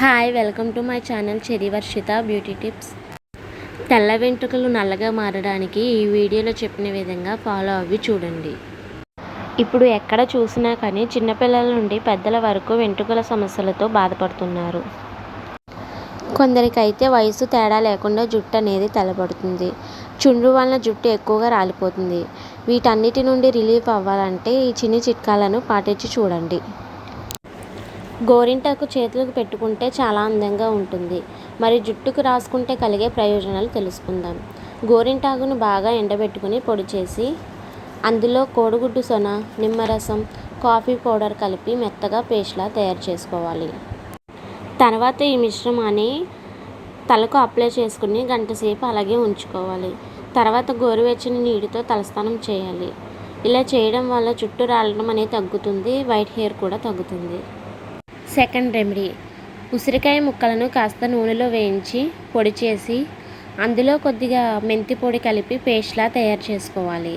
Hi welcome to my channel cherry Varshitha beauty tips. తెల్ల వెంట్రుకలు నల్లగా మారడానికి ఈ వీడియోలో చెప్పిన విధంగా ఫాలో అవి చూడండి. ఇప్పుడు ఎక్కడ చూసినా కానీ చిన్నపిల్లల నుండి పెద్దల వరకు వెంట్రుకల సమస్యలతో బాధపడుతున్నారు. కొందరికైతే వయసు తేడా లేకుండా జుట్టు అనేది తెల్లబడుతుంది. చుండ్రు వలన జుట్టు ఎక్కువగా రాలిపోతుంది. వీటన్నిటి నుండి రిలీఫ్ అవ్వాలంటే ఈ చిన్ని చిట్కాలను పాటించి చూడండి. గోరింటాకు చేతులకు పెట్టుకుంటే చాలా అందంగా ఉంటుంది. మరి జుట్టుకు రాసుకుంటే కలిగే ప్రయోజనాలు తెలుసుకుందాం. గోరింటాకును బాగా ఎండబెట్టుకుని పొడి చేసి అందులో కోడిగుడ్డు సొన నిమ్మరసం కాఫీ పౌడర్ కలిపి మెత్తగా పేస్ట్లా తయారు చేసుకోవాలి. తర్వాత ఈ మిశ్రమాన్ని తలకు అప్లై చేసుకుని గంట సేపు అలాగే ఉంచుకోవాలి. తర్వాత గోరువెచ్చని నీటితో తలస్నానం చేయాలి. ఇలా చేయడం వల్ల జుట్టు రాలడం అనేది తగ్గుతుంది వైట్ హెయిర్ కూడా తగ్గుతుంది. Second remedy. ఉసిరికాయ ముక్కలను కాస్త నూనెలో వేయించి పొడి చేసి అందులో కొద్దిగా మెంతి పొడి కలిపి పేస్ట్లా తయారు చేసుకోవాలి.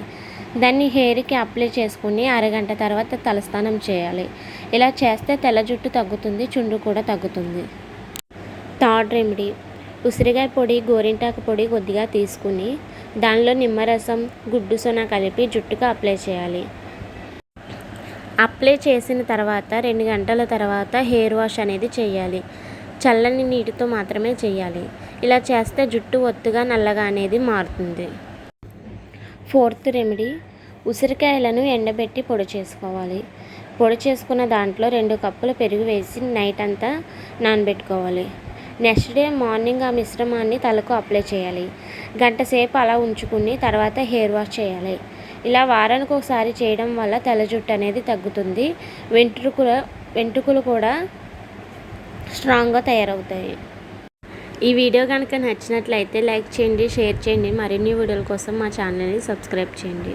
దాన్ని హెయిర్కి అప్లై చేసుకుని అరగంట తర్వాత తలస్నానం చేయాలి. ఇలా చేస్తే తెల్ల జుట్టు తగ్గుతుంది చుండు కూడా తగ్గుతుంది. Third remedy. ఉసిరికాయ పొడి గోరింటాకు పొడి కొద్దిగా తీసుకుని దానిలో నిమ్మరసం గుడ్డు సొన కలిపి జుట్టుకు అప్లై చేయాలి. అప్లై చేసిన తర్వాత రెండు గంటల తర్వాత హెయిర్ వాష్ అనేది చేయాలి. చల్లని నీటితో మాత్రమే చేయాలి. ఇలా చేస్తే జుట్టు ఒత్తుగా నల్లగా అనేది మారుతుంది. Fourth remedy. ఉసిరికాయలను ఎండబెట్టి పొడి చేసుకోవాలి. పొడి చేసుకున్న దాంట్లో రెండు కప్పుల పెరుగు వేసి నైట్ అంతా నానబెట్టుకోవాలి. నెక్స్ట్ డే మార్నింగ్ ఆ మిశ్రమాన్ని తలకు అప్లై చేయాలి. గంట సేపు అలా ఉంచుకుని తర్వాత హెయిర్ వాష్ చేయాలి. ఇలా వారానికి ఒకసారి చేయడం వల్ల తెల్ల జుట్టు అనేది తగ్గుతుంది. వెంట్రుకల వెంట్రుకలు కూడా స్ట్రాంగ్గా తయారవుతాయి. ఈ వీడియో కనుక నచ్చినట్లయితే లైక్ చేయండి షేర్ చేయండి. మరిన్ని వీడియోల కోసం మా ఛానల్ని సబ్స్క్రైబ్ చేయండి.